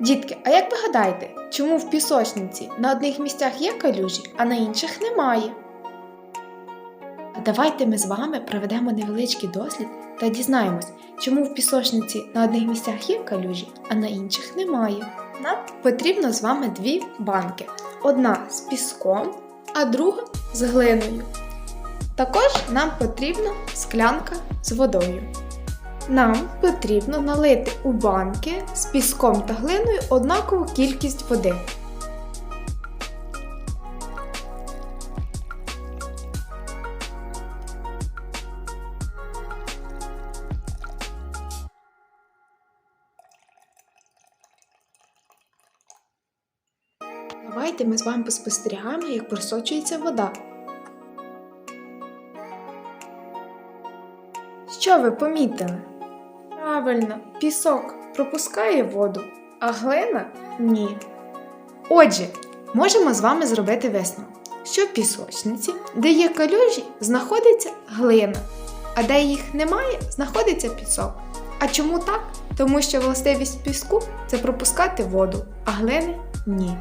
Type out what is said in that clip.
Дітки, а як ви гадаєте, чому в пісочниці на одних місцях є калюжі, а на інших немає? А давайте ми з вами проведемо невеличкий дослід та дізнаємось, чому в пісочниці на одних місцях є калюжі, а на інших немає. Нам потрібно з вами дві банки: одна з піском, а друга з глиною. Також нам потрібна склянка з водою. Нам потрібно налити у банки з піском та глиною однакову кількість води. Давайте ми з вами поспостерігаємо, як просочується вода. Що ви помітили? Правильно, пісок пропускає воду, а глина ні. Отже, можемо з вами зробити висновок, що в пісочниці, де є калюжі, знаходиться глина, а де їх немає, знаходиться пісок. А чому так? Тому що властивість піску це пропускати воду, а глини ні.